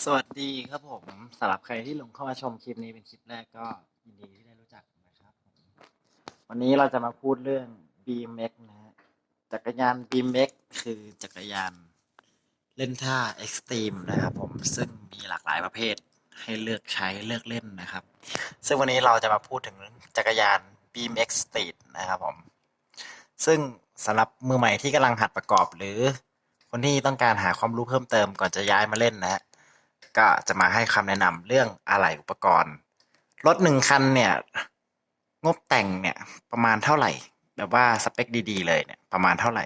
สวัสดีครับผมสำหรับใครที่ลงเข้ามาชมคลิปนี้เป็นคลิปแรกก็ยินดีที่ได้รู้จักนะครับผมวันนี้เราจะมาพูดเรื่อง BMX นะฮะจักรยาน BMX คือจักรยานเล่นท่า Extreme นะครับผมซึ่งมีหลากหลายประเภทให้เลือกใช้เลือกเล่นนะครับ ซึ่งวันนี้เราจะมาพูดถึงจักรยาน BMX Street นะครับผม ซึ่งสำหรับมือใหม่ที่กำลังหัดประกอบหรือคนที่ต้องการหาความรู้เพิ่มเติมก่อนจะย้ายมาเล่นนะฮะ ก็จะมาให้คำแนะนำเรื่องอะไหล่อุปกรณ์ รถหนึ่งคันเนี่ย งบแต่งเนี่ยประมาณเท่าไหร่ แบบว่าสเปคดีๆ เลยเนี่ยประมาณเท่าไหร่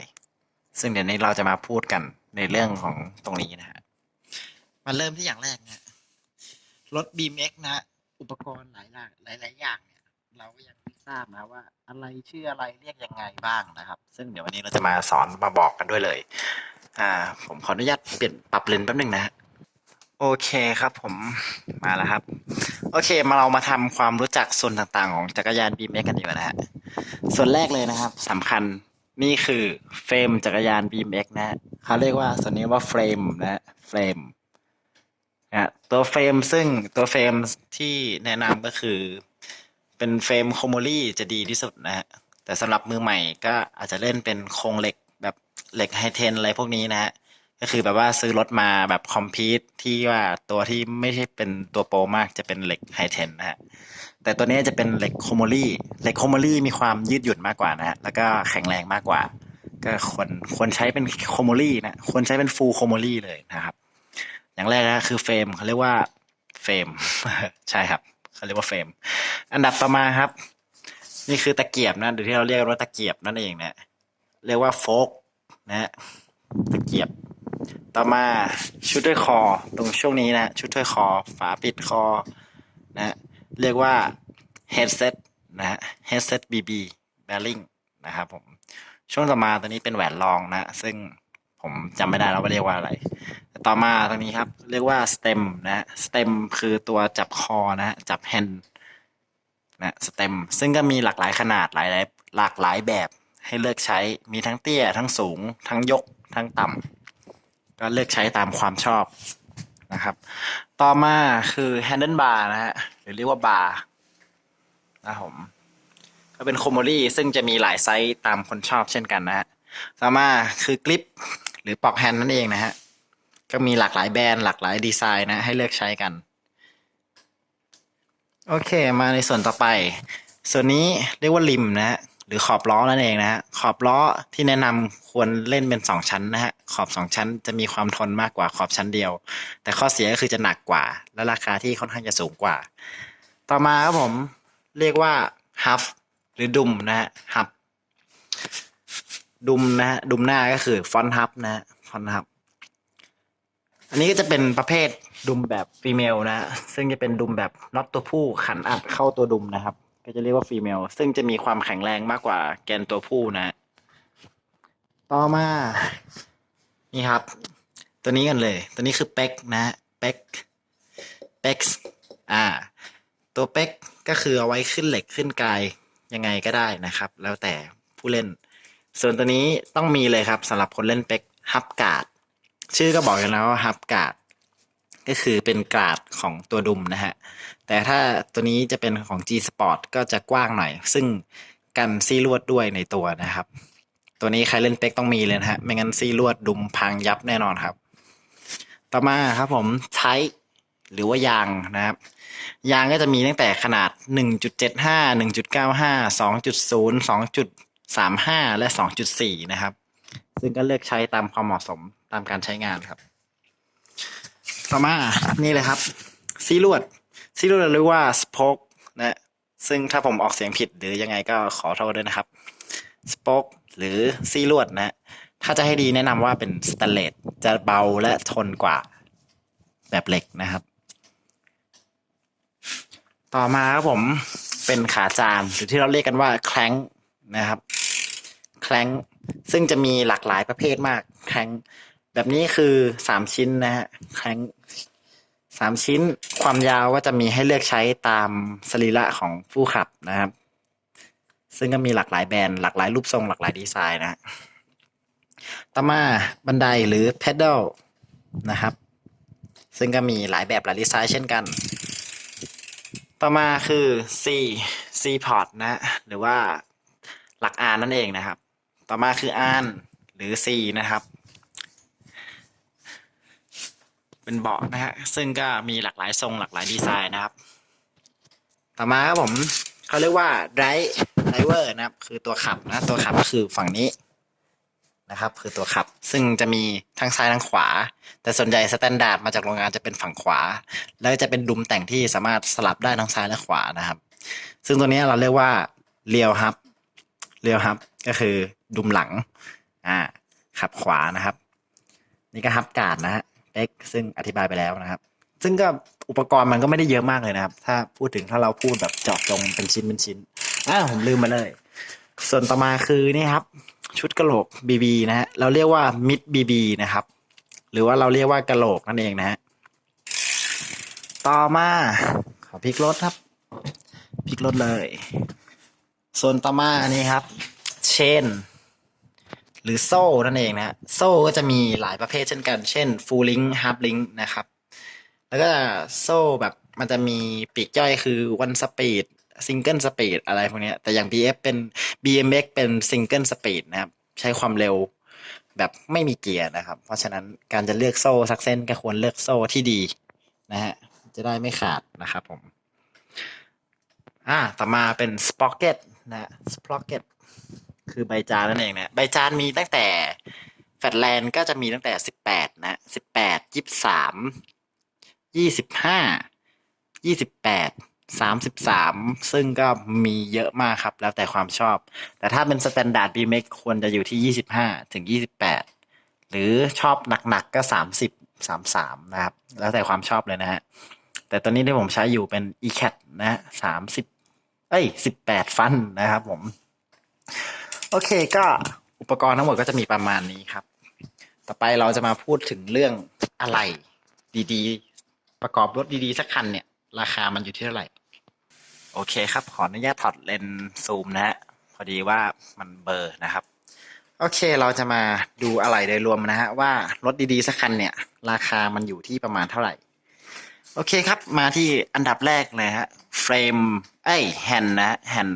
ซึ่งเดี๋ยวนี้เราจะมาพูดกันในเรื่องของตรงนี้นะฮะมาเริ่มที่อย่างแรกนะรถ BMX นะ อุปกรณ์หลายหลากหลายๆอย่างเนี่ย เราก็ยังไม่ทราบนะว่า อะไรชื่ออะไรเรียกยังไงบ้างนะครับ ซึ่งเดี๋ยววันนี้เราจะมาสอนมาบอกกันด้วยเลย อ่า ผมขออนุญาตเปลี่ยนปรับเลนส์แป๊บนึงนะฮะ โอเคครับผมมาแล้วครับ โอเคมาเรามาทำความรู้จักส่วนต่างๆ ของจักรยาน BMX กันดีกว่านะฮะส่วนแรกเลยนะครับสำคัญนี่คือเฟรมจักรยาน BMX นะฮะเขาเรียกว่าส่วนนี้ว่าเฟรมนะฮะเฟรมนะฮะตัวเฟรมซึ่งตัวเฟรมที่แนะนำก็คือ เป็นเฟรมโคโมลี่จะดีที่สุดนะฮะแต่สำหรับมือใหม่ก็อาจจะเล่นเป็นโครงเหล็กแบบเหล็กไฮเทนอะไรพวกนี้นะฮะ ก็คือแบบว่าซื้อรถมาแบบคอมพิวที่ว่าตัวที่ไม่ใช่เป็นตัวโปรมากจะเป็นเหล็กไฮเทนนะฮะแต่ตัวนี้จะเป็นเหล็กโคโมลี่เหล็กโคโมลี่มีความยืดหยุ่นมากกว่านะฮะแล้วก็แข็งแรงมากกว่า ก็ควรควรใช้เป็นโคโมลี่นะควรใช้เป็นฟูลโคโมลี่เลยนะครับ อย่างแรกนะคือเฟรมเขาเรียกว่าเฟรมใช่ครับเขาเรียกว่าเฟรมอันดับต่อมาครับ นี่คือตะเกียบนะหรือที่เราเรียกว่าตะเกียบนั่นเองนะเรียกว่าโฟกนะฮะตะเกียบ ต่อมาชุดถ้วยคอตรงช่วงนี้นะชุดถ้วยคอฝาปิดคอนะเรียกว่า headset นะฮะ headset BB bearing นะครับผมช่วงต่อมาตัวนี้เป็นแหวนรองนะ ซึ่งผมจำไม่ได้แล้วว่าเรียกว่าอะไร ต่อมาตรงนี้ครับ เรียกว่า stem นะ stem คือตัวจับคอนะจับ hand นะ stem ซึ่งก็มีหลากหลายขนาดหลายหลากหลายแบบให้เลือกใช้มีทั้งเตี้ย ทั้งสูง ทั้งยกทั้งต่ำ ก็เลือกใช้ตามความชอบนะครับ ต่อมาคือ handle bar นะฮะหรือเรียกว่าบาร์นะครับผมก็เป็นโคโมลี่ซึ่งจะมีหลายไซส์ตามคนชอบเช่นกันนะฮะต่อมาคือกริปหรือปลอกแฮนด์นั่นเองนะฮะก็มีหลากหลายแบรนด์หลากหลายดีไซน์นะให้เลือกใช้กัน โอเค มาในส่วนต่อไป ส่วนนี้เรียกว่าริมนะฮะ หรือขอบล้อนั่นเองนะฮะขอบล้อที่แนะนำควรเล่นเป็นสองชั้นนะฮะขอบสองชั้นจะมีความทนมากกว่าขอบชั้นเดียว แต่ข้อเสียก็คือจะหนักกว่า และราคาที่ค่อนข้างจะสูงกว่า ต่อมาครับผมเรียกว่าฮัฟหรือดุมนะฮะฮับดุมนะฮะดุมหน้าก็คือฟอนต์ฮับนะฮะฟอนต์ฮับอันนี้ก็จะเป็นประเภทดุมแบบฟีเมลนะ ซึ่งจะเป็นดุมแบบน็อตตัวผู้ขันอัดเข้าตัวดุมนะครับ ก็จะเรียกว่าฟีเมลซึ่งจะมีความแข็งแรงมากกว่าแกนตัวผู้นะฮะต่อมา นี่ครับ ตัวนี้กันเลย ตัวนี้คือเป็กนะฮะเป็กเป็กอ่า ตัวเป็กก็คือเอาไว้ขึ้นเหล็กขึ้นกายยังไงก็ได้นะครับ แล้วแต่ผู้เล่น ส่วนตัวนี้ต้องมีเลยครับสำหรับคนเล่นเป็กฮับการ์ดชื่อก็บอกอยู่แล้วว่าฮับการ์ด ก็คือเป็นกร์ดของตัวดุมนะฮะ แต่ถ้าตัวนี้จะเป็นของ G Sport ก็จะกว้างหน่อย ซึ่งกันซี่ลวดด้วยในตัวนะครับ ตัวนี้ใครเล่นเป็กต้องมีเลยนะฮะ ไม่งั้นซี่ลวดดุมพังยับแน่นอนครับ ต่อมาครับผมใช้หรือว่ายางนะครับ ยางก็จะมีตั้งแต่ขนาด 1.75 1.95 2.0 2.35 และ 2.4 นะครับ ซึ่งก็เลือกใช้ตามความเหมาะสมตามการใช้งานครับ ต่อมานี่เลยครับ ซีลวด ซีลวดเรียกว่าสป๊กนะซึ่งถ้าผมออกเสียงผิดหรือยังไงก็ขอโทษด้วยนะครับสป๊กหรือซีลวดนะถ้าจะให้ดีแนะนำว่าเป็นสแตเลสจะเบาและทนกว่าแบบเหล็กนะครับ ต่อมาครับผมเป็นขาจานหรือที่เราเรียกกันว่าแคลงนะครับแคลงซึ่งจะมีหลากหลายประเภทมากแคลง แบบนี้คือสามชิ้นนะฮะแคลงสามชิ้นความยาวก็จะมีให้เลือกใช้ตามสรีระของผู้ขับนะครับ ซึ่งก็มีหลากหลายแบรนด์หลากหลายรูปทรงหลากหลายดีไซน์นะฮะต่อมาบันไดหรือ pedal นะครับ ซึ่งก็มีหลายแบบหลายดีไซน์เช่นกัน ต่อมาคือ C C port นะ หรือว่าหลัก R นั่นเองนะครับ ต่อมาคือ R หรือ C นะครับ เป็นเบาะนะฮะซึ่งก็มีหลากหลายทรงหลากหลายดีไซน์นะครับ ต่อมาครับผมเขาเรียกว่า drive driver นะครับ คือตัวขับนะ ตัวขับก็คือฝั่งนี้นะครับ คือตัวขับ ซึ่งจะมีทั้งซ้ายทั้งขวา แต่ส่วนใหญ่สแตนดาร์ดมาจากโรงงานจะเป็นฝั่งขวา แล้วจะเป็นดุมแต่งที่สามารถสลับได้ทั้งซ้ายและขวานะครับ ซึ่งตัวนี้เราเรียกว่าเรียวฮับเรียวฮับก็คือดุมหลัง อ่าขับขวานะครับ นี่ก็ฮับการ์ดนะฮะ เอ็กซึ่งอธิบายไปแล้วนะครับ ซึ่งก็อุปกรณ์มันก็ไม่ได้เยอะมากเลยนะครับ ถ้าพูดถึงถ้าเราพูดแบบเจาะจงเป็นชิ้นเป็นชิ้นอ่าผมลืมมาเลย ส่วนต่อมาคือนี่ครับ ชุดกระโหลกบีบีนะฮะเราเรียกว่ามิดบีบีนะครับ หรือว่าเราเรียกว่ากระโหลกนั่นเองนะฮะต่อมาขอพลิกรถครับพลิกรถเลย ส่วนต่อมาอันนี้ครับ เชน หรือโซ่นั่นเองนะฮะโซ่ก็จะมีหลายประเภทเช่นกัน เช่น full link half link นะครับ แล้วก็โซ่แบบมันจะมีปีกย่อยคือ one speed single speed อะไรพวกนี้แต่อย่าง BF เป็น BMX เป็น single speed นะครับ ใช้ความเร็วแบบไม่มีเกียร์นะครับ เพราะฉะนั้นการจะเลือกโซ่สักเส้นก็ควรเลือกโซ่ที่ดีนะฮะจะได้ไม่ขาดนะครับผมอ่าต่อมาเป็น sprocket นะ sprocket คือใบจานนั่นเองนะใบจานมีตั้งแต่แฟลตแลนด์ก็จะมีตั้งแต่สิบแปดนะสิบแปดยี่สิบสามยี่สิบห้ายี่สิบแปดสามสิบสามซึ่งก็มีเยอะมากครับ แล้วแต่ความชอบ แต่ถ้าเป็นสแตนดาร์ด b m x ควรจะอยู่ที่ยี่สิบห้าถึงยี่สิบแปดหรือชอบหนักๆก็สามสิบสามสามนะครับ แล้วแต่ความชอบเลยนะฮะ แต่ตอนนี้ที่ผมใช้อยู่เป็น e c a t นะสามสิบเอ้ยสิบแปดฟันนะครับผม อเคก็อุปกรณ์ทั้งหมดก็จะมีประมาณนี้ครับ ต่อไปเราจะมาพูดถึงเรื่องอะไรดีๆ ประกอบรถดีๆ สักคันเนี่ย ราคามันอยู่ที่เท่าไหร่ โอเคครับ ขออนุญาตถอดเลนส์ซูมนะฮะพอดีว่ามันเบลอร์นะครับ โอเคเราจะมาดูอะไรโดยรวมนะฮะว่ารถดีๆ สักคันเนี่ย ราคามันอยู่ที่ประมาณเท่าไหร่ โอเคครับ มาที่อันดับแรกเลยฮะเฟรมไอ้แฮนนะแฮน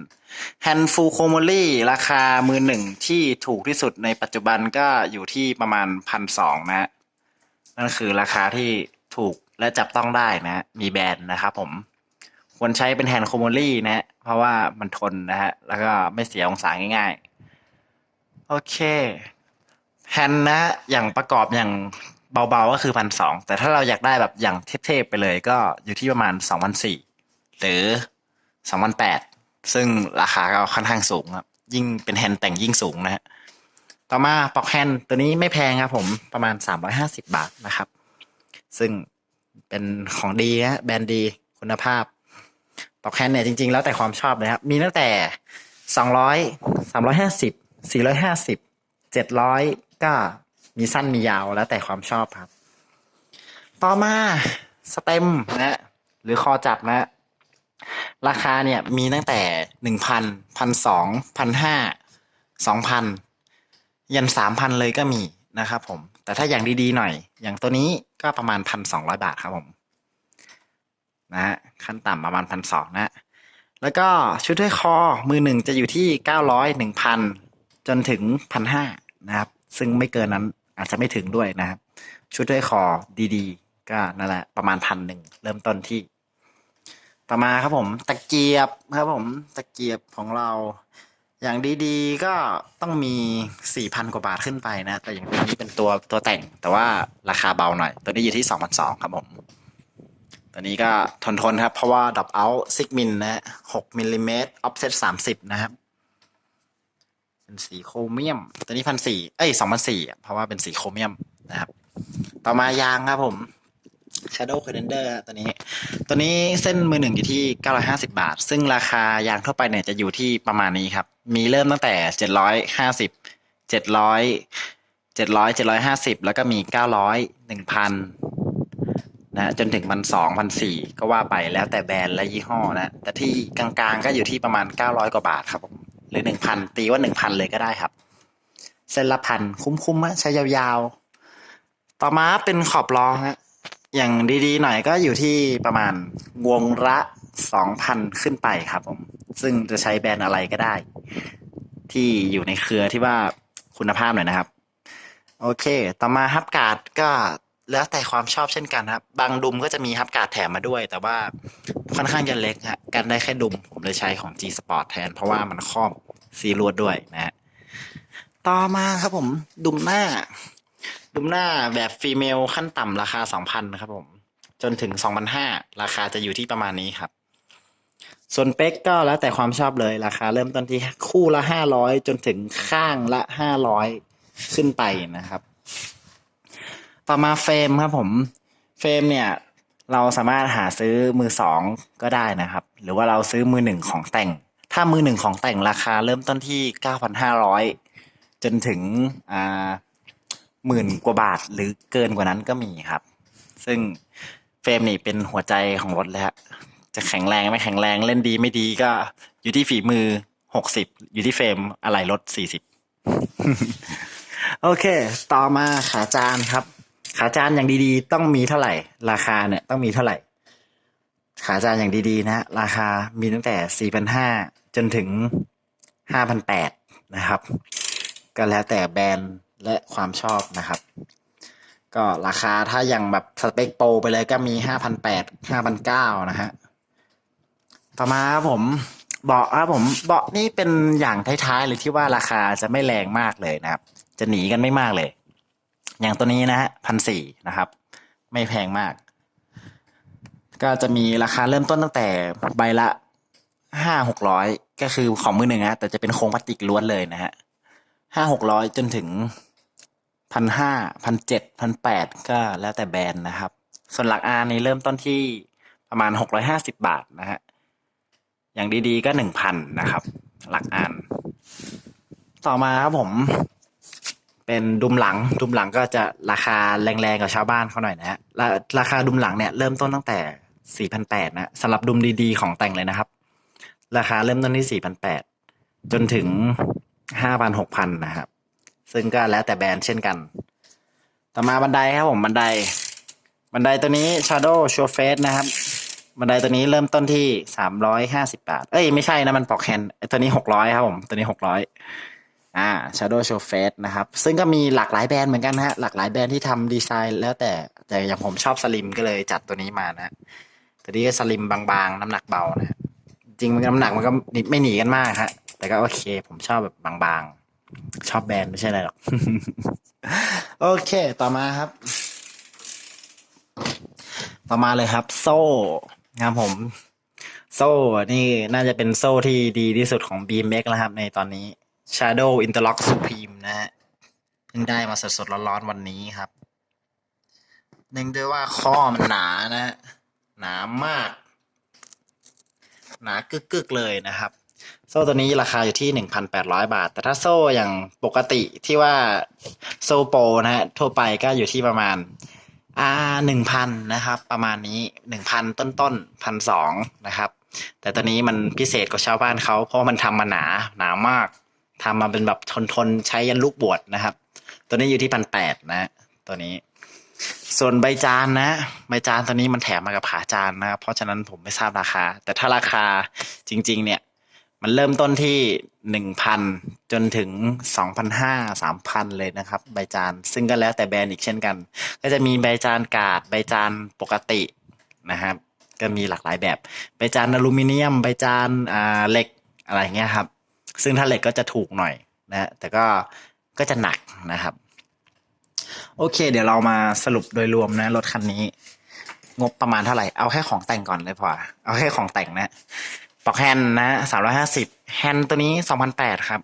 แฮนฟูโคโมลี่ราคามือหนึ่งที่ถูกที่สุดในปัจจุบันก็อยู่ที่ประมาณพันสองนะ นั่นคือราคาที่ถูกและจับต้องได้นะ มีแบรนด์นะครับผม ควรใช้เป็นแฮนโคโมลี่นะ เพราะว่ามันทนนะฮะ แล้วก็ไม่เสียองศาง่ายๆ โอเคแฮนนะอย่างประกอบอย่าง เบาๆก็คือพันสองแต่ถ้าเราอยากได้แบบอย่างเทพๆไปเลยก็อยู่ที่ประมาณสองพันสี่หรือสองพันแปดซึ่งราคาก็ค่อนข้างสูงครับ ยิ่งเป็นแฮนด์แต่งยิ่งสูงนะฮะต่อมาปลอกแฮนด์ตัวนี้ไม่แพงครับผมประมาณสามร้อยห้าสิบาทนะครับ ซึ่งเป็นของดีฮะแบรนด์ดีคุณภาพปลอกแฮนด์เนี่ยจริงๆ แล้วแต่ความชอบเลยครับ มีตั้งแต่สองร้อยสามร้อยห้าสิบสี่ร้อยห้าสิบเจ็ดร้อยก็ มีสั้นมียาวแล้วแต่ความชอบครับ ต่อมาสเต็มนะหรือคอจับนะ ราคาเนี่ยมีตั้งแต่หนึ่งพันพันสองพันห้าสองพันยันสามพันเลยก็มีนะครับผม แต่ถ้าอย่างดีๆหน่อย อย่างตัวนี้ก็ประมาณพันสองร้อยบาทครับผม นะฮะขั้นต่ำประมาณพันสองนะแล้วก็ชุดถ้วยคอมือหนึ่งจะอยู่ที่เก้าร้อยหนึ่งพันจนถึงพันห้านะครับ ซึ่งไม่เกินนั้น อาจจะไม่ถึงด้วยนะครับ ชุดถ้วยคอดีๆ ก็นั่นแหละประมาณพันหนึ่งเริ่มต้นที่ ต่อมาครับผมตะเกียบครับผมตะเกียบของเรา อย่างดีๆ ก็ต้องมีสี่พันกว่าบาทขึ้นไปนะ แต่อย่างตัวนี้เป็นตัวตัวแต่ง แต่ว่าราคาเบาหน่อย ตัวนี้อยู่ที่สองพันสองครับผมตัวนี้ก็ทนทนๆครับ เพราะว่าดับเอาซิกมินนะหกมิลลิเมตรออฟเซตสามสิบนะครับ เป็นสีโครเมียม ตัวนี้พันสี่เอ้ยสองพันสี่เพราะว่าเป็นสีโครเมียมนะครับ ต่อมายางครับผม Shadow Calendar ตัวนี้ ตัวนี้เส้นมือหนึ่งอยู่ที่ 950 บาท ซึ่งราคายางทั่วไปเนี่ยจะอยู่ที่ประมาณนี้ครับ มีเริ่มตั้งแต่ 750 700 700 750 แล้วก็มี 900 1,000นะจนถึงพันสองพันสี่ก็ว่าไปแล้วแต่แบรนด์และยี่ห้อนะ แต่ที่กลางๆก็อยู่ที่ประมาณ 900 กว่าบาทครับผม หรือ1,000ตีว่า1,000เลยก็ได้ครับ เส้นละพันคุ้มๆฮะใช้ยาวๆ ต่อมาเป็นขอบรองฮะอย่างดีๆหน่อยก็อยู่ที่ประมาณวงละสองพันขึ้นไปครับผม ซึ่งจะใช้แบรนด์อะไรก็ได้ ที่อยู่ในเครือที่ว่าคุณภาพหน่อยนะครับ โอเค ต่อมาฮับการ์ดก็ แล้วแต่ความชอบเช่นกันครับ บางดุมก็จะมีฮับการ์ดแถมมาด้วย แต่ว่าค่อนข้างจะเล็กฮะกันได้แค่ดุม ผมเลยใช้ของ G Sport แทน เพราะว่ามันครอบซีรวดด้วยนะฮะต่อมาครับผมดุมหน้า ดุมหน้าแบบฟีเมลขั้นต่ำราคา 2,000นะครับผม จนถึง 2,500 ราคาจะอยู่ที่ประมาณนี้ครับ ส่วนเป๊กก็แล้วแต่ความชอบเลยราคาเริ่มต้นที่คู่ละ 500 จนถึงข้างละ 500 ขึ้นไปนะครับ ต่อมาเฟรมครับผมเฟรมเนี่ยเราสามารถหาซื้อมือสองก็ได้นะครับ หรือว่าเราซื้อมือหนึ่งของแต่ง ถ้ามือหนึ่งของแต่งราคาเริ่มต้นที่9,500จนถึงอ่าหมื่นกว่าบาทหรือเกินกว่านั้นก็มีครับ ซึ่งเฟรมนี่เป็นหัวใจของรถเลยฮะจะแข็งแรงไม่แข็งแรงเล่นดีไม่ดีก็อยู่ที่ฝีมือ60อยู่ที่เฟรมอะไรรถ40โอเค ต่อมาขาจานครับ ขาจานอย่างดีๆ ต้องมีเท่าไหร่ ราคาเนี่ยต้องมีเท่าไหร่ ขาจานอย่างดีๆ นะ ราคามีตั้งแต่4,500จนถึง5,800นแปดนะครับ ก็แล้วแต่แบรนด์และความชอบนะครับ ก็ราคาถ้าอย่างแบบสเปคโปรไปเลยก็มี5,800 5,900นเก้านะฮะต่อมาผมเบาะครับผมเบาะนี่เป็นอย่างท้ายๆเลยที่ว่าราคาจะไม่แรงมากเลยนะครับ จะหนีกันไม่มากเลย อย่างตัวนี้นะฮะพันสี่นะครับ ไม่แพงมาก ก็จะมีราคาเริ่มต้นตั้งแต่ใบละห้าหกร้อยก็คือของมือหนึ่งนะแต่จะเป็นโครงพลาสติกล้วนเลยนะฮะห้าหกร้อยจนถึงพันห้าพันเจ็ดพันแปดก็แล้วแต่แบรนด์นะครับ ส่วนหลักอานี่เริ่มต้นที่ประมาณหกร้อยห้าสิบาทนะฮะอย่างดีๆก็หนึ่งพันนะครับ หลักอ่าน ต่อมาครับผม เป็นดุมหลัง ดุมหลังก็จะราคาแรงๆกับชาวบ้านเขาหน่อยนะฮะราราคาดุมหลังเนี่ยเริ่มต้นตั้งแต่สี่พันแปดนะสำหรับดุมดีๆของแต่งเลยนะครับ ราคาเริ่มต้นที่สี่พันแปดจนถึงห้าพันหกพันนะครับ ซึ่งก็แล้วแต่แบรนด์เช่นกัน ต่อมาบันไดครับผมบันได บันไดตัวนี้ Shadow Sure Face นะครับ บันไดตัวนี้เริ่มต้นที่สามร้อยห้าสิบาท เอ้ยไม่ใช่นะมันปอกแฮนด์ตัวนี้หกร้อยครับผมตัวนี้หกร้อย อ่า Shadow Show Face นะครับ ซึ่งก็มีหลากหลายแบรนด์เหมือนกันนะฮะ หลากหลายแบรนด์ที่ทำดีไซน์แล้วแต่แต่อย่างผมชอบสลิมก็เลยจัดตัวนี้มานะตัวนี้ก็สลิมบางๆ น้ำหนักเบานะฮะจริงมันน้ำหนักมันก็ไม่หนีกันมากฮะ แต่ก็โอเค ผมชอบแบบบางๆ ชอบแบรนด์ไม่ใช่อะไรหรอก โอเค ต่อมาครับ ต่อมาเลยครับ โซ่นะครับผม โซ่นี่น่าจะเป็นโซ่ที่ดีที่สุดของ BMX แล้วครับ ในตอนนี้ Shadow Interlock Supreme นะฮะเพิ่งได้มาสดๆร้อนๆวันนี้ครับเนื่องด้วยว่าข้อมันหนานะฮะหนามาก หนากึกๆเลยนะครับ โซ่ตัวนี้ราคาอยู่ที่ 1,800 บาท แต่ถ้าโซ่อย่างปกติที่ว่าโซ่โปนะฮะทั่วไปก็อยู่ที่ประมาณอ่าหนึ่งพันนะครับ ประมาณนี้หนึ่งพันต้นต้นพันสองนะครับ แต่ตอนนี้มันพิเศษกว่าชาวบ้านเขาเพราะมันทำมาหนาหนามาก ทำมาเป็นแบบทนทนใช้ยันลูกบวชนะครับ ตัวนี้อยู่ที่พันแปดนะตัวนี้ ส่วนใบจานนะ ใบจานตัวนี้มันแถมมากับขาจานนะครับเพราะฉะนั้นผมไม่ทราบราคา แต่ถ้าราคาจริง ๆ เนี่ย มันเริ่มต้นที่หนึ่งพันจนถึงสองพันห้าสามพันเลยนะครับ ใบจานซึ่งก็แล้วแต่แบรนด์อีกเช่นกัน ก็จะมีใบจานกาดใบจานปกตินะครับก็มีหลากหลายแบบ ใบจานอลูมิเนียม ใบจานอ่าเหล็กอะไรเงี้ยครับ ซึ่งถ้าเหล็กก็จะถูกหน่อยนะฮะแต่ก็ก็จะหนักนะครับ โอเค เดี๋ยวเรามาสรุปโดยรวมนะรถคันนี้ งบประมาณเท่าไหร่ เอาแค่ของแต่งก่อนเลยพอเอาแค่ของแต่งนะปลอกแฮนด์นะสามร้อยห้าสิบแฮนด์ตัวนี้สองพันแปดครับ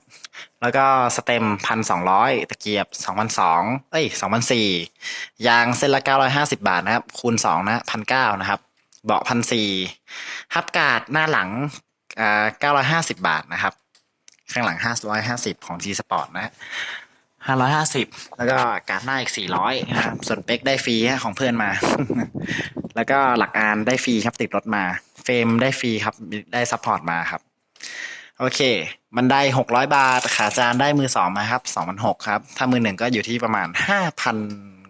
แล้วก็สเต็มพันสองร้อยตะเกียบสองพันสองเอ้ยสองพันสี่ยางเส้นละเก้าร้อยห้าสิบาทนะครับ คูณสองนะพันเก้านะครับ เบาะพันสี่ฮับกาดหน้าหลังอ่าเก้าร้อยห้าสิบาทนะครับ ข้างหลังห้าร้อยห้าสิบของ G Sport นะห้าร้อยห้าสิบแล้วก็การ์ดหน้าอีกสี่ร้อยนะครับส่วนเป๊กได้ฟรีฮะของเพื่อนมา แล้วก็หลักอานได้ฟรีครับติดรถมา เฟรมได้ฟรีครับได้ซัพพอร์ตมาครับ โอเคบันไดหกร้อยบาท ขาจานได้มือสองมาครับสองพันหกครับ ถ้ามือหนึ่งก็อยู่ที่ประมาณห้าพัน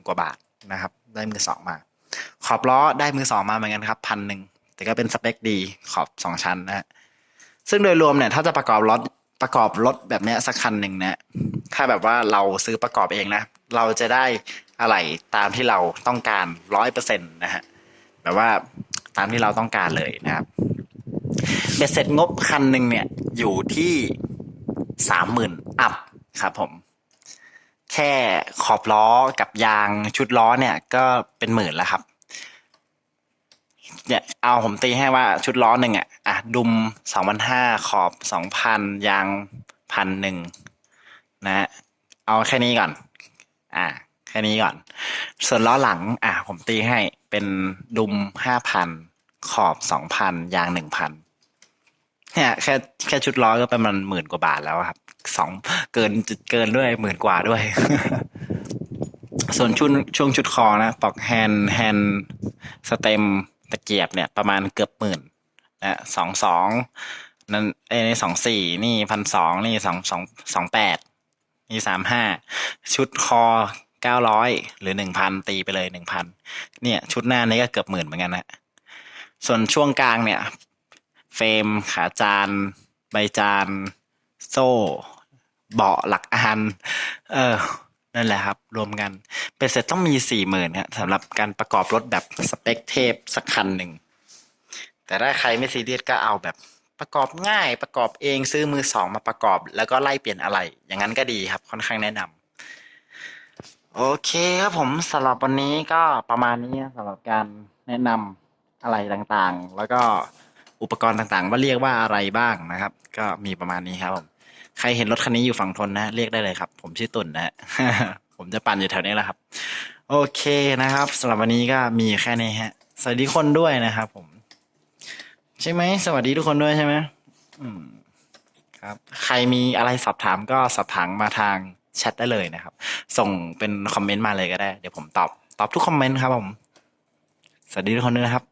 กว่าบาทนะครับ ได้มือสองมา ขอบล้อได้มือสองมาเหมือนกันครับพันหนึ่งแต่ก็เป็นสเปคดีขอบสองชั้นนะฮะซึ่งโดยรวมเนี่ยถ้าจะประกอบรถ ประกอบรถแบบเนี้ยสักคันหนึ่งนี่ยถ้าแบบว่าเราซื้อประกอบเองนะ เราจะได้อะไรตามที่เราต้องการร้อยเปอร์เซ็นต์นะฮะแบบว่าตามที่เราต้องการเลยนะครับเบ็ดเสร็จงบคันหนึ่งเนี่ยอยู่ที่สามหมื่นอัพครับผม แค่ขอบล้อกับยางชุดล้อเนี่ย ก็เป็นหมื่นแล้วครับ เนี่ยเอาผมตีให้ว่าชุดล้อหนึ่งอะ อะดุมสองพันห้าขอบสองพันยางพันหนึ่งนะ เอาแค่นี้ก่อน อะแค่นี้ก่อน ส่วนล้อหลัง อะผมตีให้เป็นดุมห้าพันขอบสองพันยางหนึ่งพันเนี่ยแค่แค่ชุดล้อก็ประมาณหมื่นกว่าบาทแล้วครับสองเกินเกินด้วยหมื่นกว่าด้วย ส่วนช่วงช่วงชุดคอนะปอกแฮนแฮนสเต็มตะเกียบเนี่ย ประมาณเกือบหมื่น นะสองสองนั่นเอ้นี่สองสี่นี่พันสองนี่สองสองสองแปดนี่สามห้าชุดคอเก้าร้อยหรือหนึ่งพันตีไปเลยหนึ่งพันเนี่ย ชุดหน้านี้ก็เกือบหมื่นเหมือนกันนะส่วนช่วงกลางเนี่ย เฟรมขาจานใบจาน โซ่ เบาะหลักอานเออ นั่นแหละครับ รวมกัน เป็นเสร็จต้องมีสี่หมื่นครับสำหรับการประกอบรถแบบสเปคเทพสักคันหนึ่ง แต่ถ้าใครไม่ซีเรียสก็เอาแบบประกอบง่ายประกอบเองซื้อมือสองมาประกอบ แล้วก็ไล่เปลี่ยนอะไร อย่างนั้นก็ดีครับค่อนข้างแนะนำโอเคครับผมสำหรับวันนี้ก็ประมาณนี้สำหรับการแนะนำอะไรต่างๆ แล้วก็อุปกรณ์ต่างๆ ว่าเรียกว่าอะไรบ้างนะครับ ก็มีประมาณนี้ครับผมใครเห็นรถคันนี้อยู่ฝั่งทนนะเรียกได้เลยครับ ผมชื่อตุ่นนะฮะผมจะปั่นอยู่แถวนี้แหละครับ โอเคนะครับสำหรับวันนี้ก็มีแค่นี้ฮะสวัสดีคนด้วยนะครับผม ใช่ไหม สวัสดีทุกคนด้วยใช่ไหมอืมครับ ใครมีอะไรสอบถามก็สอบถามมาทางแชทได้เลยนะครับ ส่งเป็นคอมเมนต์มาเลยก็ได้ เดี๋ยวผมตอบ ตอบทุกคอมเมนต์ครับผม สวัสดีทุกคนด้วยนะครับ